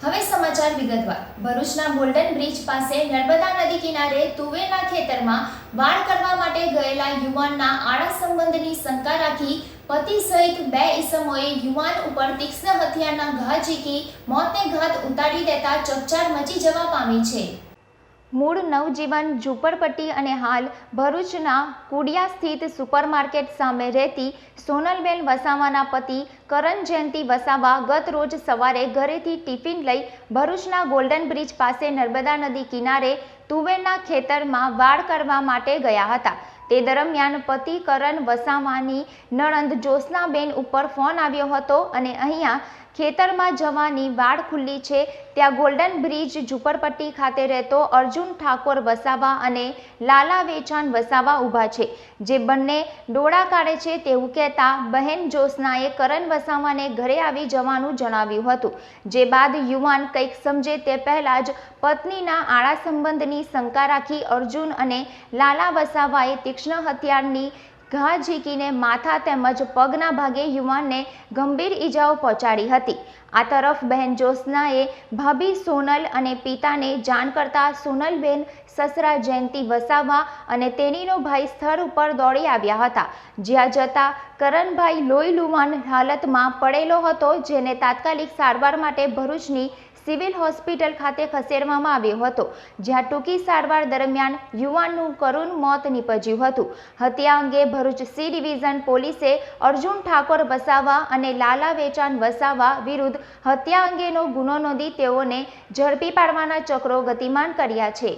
હવે સમાચાર વિગતવાર. ભરૂચના ગોલ્ડન બ્રિજ પાસે નર્મદા નદી કિનારે તુવેરના ખેતરમાં વાળ કરવા માટે ગયેલા યુવાનના આડા સંબંધની શંકા રાખી પતિ સહિત બે ઈસમોએ યુવાન ઉપર તીક્ષ્ણ હથિયારના ઘા ઝીકી મોતને ઘાત ઉતારી દેતા ચકચાર મચી જવા પામી છે. મૂળ નવજીવન ઝૂંપડપટ્ટી અને હાલ ભરૂચના કુડિયા સ્થિત સુપરમાર્કેટ સામે રહેતી સોનલબેન વસાવાના પતિ કરણ જયંતિ વસાવા ગત રોજ સવારે ઘરેથી ટિફિન લઈ ભરૂચના ગોલ્ડન બ્રિજ પાસે નર્મદા નદી કિનારે તુવેરના ખેતરમાં વાડ કરવા માટે ગયા હતા. તે દરમિયાન પતિ કરણ વસાવાની નણંદ જોસનાબેન ઉપર ફોન આવ્યો હતો અને અહીંયા ખેતરમાં જવાની વાડ ખુલ્લી છે. ત્યાં ગોલ્ડન બ્રિજ ઝુંપડપટ્ટી ખાતે રહેતો અર્જુન ઠાકોર વસાવા અને લાલા વેચાણ વસાવા ઊભા છે. જે બંને ડોળા કાઢે છે તેવું કહેતા બહેન જોસનાએ કરણ વસાવાને ઘરે આવી જવાનું જણાવ્યું હતું. જે બાદ યુવાન કંઈક સમજે તે પહેલાં જ પત્નીના આડા સંબંધની શંકા રાખી અર્જુન અને લાલા વસાવાએ તીક્ષ્ણ હથિયારની ઘા ઝીકીને માથા તેમજ પગના ભાગે યુવાનને ગંભીર ઈજાઓ પહોંચાડી હતી. આ તરફ બહેન જ્યોત્સનાએ ભાભી સોનલ અને પિતાને જાણ કરતા સોનલબેન સસરા જયંતિ વસાવા અને તેણીનો ભાઈ સ્થળ ઉપર દોડી આવ્યા હતા. જ્યાં જતા કરણભાઈ લોહી લુવાન હાલતમાં પડેલો હતો, જેને તાત્કાલિક સારવાર માટે ભરૂચની સિવિલ હોસ્પિટલ ખાતે ખસેડવામાં આવ્યો હતો, જ્યાં ટૂંકી સારવાર દરમિયાન યુવાનનું કરુણ મોત નીપજ્યું હતું. હત્યા અંગે ભરૂચ સી ડિવિઝન પોલીસે અર્જુન ઠાકોર વસાવા અને લાલા વેચાણ વસાવા વિરુદ્ધ હત્યા અંગેનો ગુનો નોંધી તેઓને ઝડપી પાડવાના ચક્રો ગતિમાન કર્યા છે.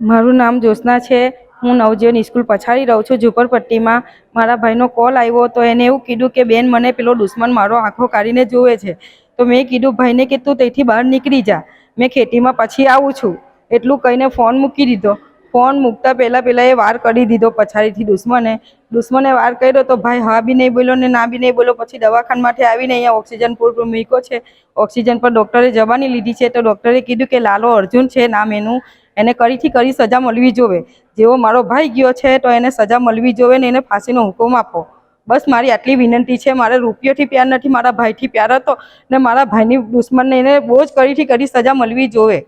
મારું નામ જ્યોત્સના છે. હું નવજીવન સ્કૂલ પછાડી રહું છું. ઝુંપડપટ્ટીમાં મારા ભાઈનો કોલ આવ્યો તો એને એવું કીધું કે, બેન, મને પેલો દુશ્મન મારો આંખો કાઢીને જોવે છે. તો મેં કીધું, ભાઈને કે તું તેથી બહાર નીકળી જા. મેં ખેતીમાં પછી આવું છું. એટલું કહીને ફોન મૂકી દીધો. ફોન મૂકતા પહેલાં પહેલાં એ વાર કરી દીધો પછાડીથી દુશ્મને. દુશ્મને વાર કર્યો તો ભાઈ, હા બી નહીં બોલ્યો ને ના બી નહીં બોલ્યો. પછી દવાખાનમાંથી આવીને અહીંયા ઓક્સિજન પૂરતું મૂક્યો છે. ઓક્સિજન પર ડૉક્ટરે જવાની લીધી છે તો ડૉક્ટરે કીધું કે, લાલો, અર્જુન છે નામ એનું. એને કરીથી કરી સજા મળવી જોવે. જેવો મારો ભાઈ ગયો છે તો એને સજા મળવી જોવે ને એને ફાંસીનો હુકમ આપો. બસ મારી આટલી વિનંતી છે, મારે રૂપિયોથી પ્યાર નથી, મારા ભાઈથી પ્યાર હતો ને મારા ભાઈની દુશ્મનને એને બહુ જ કડીથી કડી સજા મળવી જોવે